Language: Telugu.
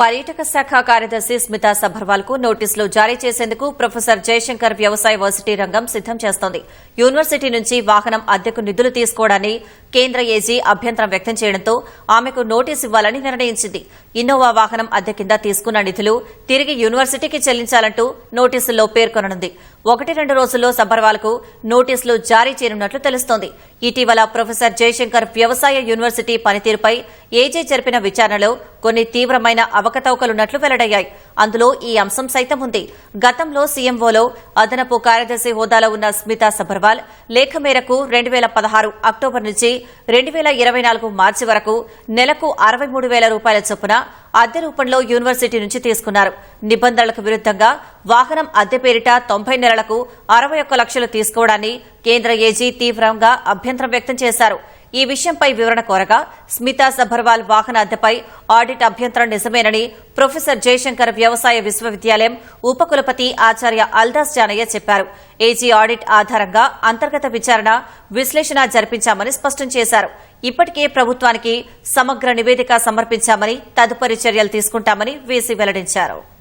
పర్యాటక శాఖ కార్యదర్శి స్మితా సభర్వాల్కు నోటీసులు జారీ చేసేందుకు ప్రొఫెసర్ జయశంకర్ వ్యవసాయ వర్సిటీ రంగం సిద్దం చేస్తోంది. యూనివర్సిటీ నుంచి వాహనం అద్దెకు నిధులు తీసుకోవడాన్ని కేంద్ర ఏజీ అభ్యంతరం వ్యక్తం చేయడంతో ఆమెకు నోటీసు ఇవ్వాలని నిర్ణయించింది. ఇన్నోవా వాహనం అద్దె కింద తీసుకున్న నిధులు తిరిగి యూనివర్సిటీకి చెల్లించాలంటూ నోటీసుల్లో పేర్కొననుంది. ఒకటి రెండు రోజుల్లో సబర్వాల్కు నోటీసులు జారీ చేయనున్నట్లు తెలుస్తోంది. ఇటీవల ప్రొఫెసర్ జయశంకర్ వ్యవసాయ యూనివర్సిటీ పనితీరుపై ఏజీ జరిపిన విచారణలో కొన్ని తీవ్రమైన అవకతవకలున్నట్లు వెల్లడయ్యాయి. అందులో ఈ అంశం సైతం ఉంది. గతంలో సీఎంఓలో అదనపు కార్యదర్శి హోదాలో ఉన్న స్మితా సబర్వాల్ లేఖ మేరకు రెండు వేల పదహారు అక్టోబర్ నుంచి రెండు వేల ఇరవై నాలుగు మార్చి వరకు నెలకు అరవై మూడు వేల రూపాయల చొప్పున అద్దె రూపంలో యూనివర్సిటీ నుంచి తీసుకున్నారు. నిబంధనలకు విరుద్దంగా వాహనం అద్దె పేరిట తొంభై నెలలకు అరవై ఒక్క లక్షలు తీసుకోవడాన్ని కేంద్ర ఏజీ తీవ్రంగా అభ్యంతరం వ్యక్తం చేశారు. ఈ విషయంపై వివరణ కోరగా స్మితా సభర్వాల్ వాహన అద్దెపై ఆడిట్ అభ్యంతరం నిజమేనని ప్రొఫెసర్ జయశంకర్ వ్యవసాయ విశ్వవిద్యాలయం ఉపకులపతి ఆచార్య అల్దాస్ జానయ్య చెప్పారు. ఏజీ ఆడిట్ ఆధారంగా అంతర్గత విచారణ విశ్లేషణ జరిపించామని స్పష్టం చేశారు. ఇప్పటికే ప్రభుత్వానికి సమగ్ర నివేదిక సమర్పించామని తదుపరి చర్యలు తీసుకుంటామని వీసీ వెల్లడించారు.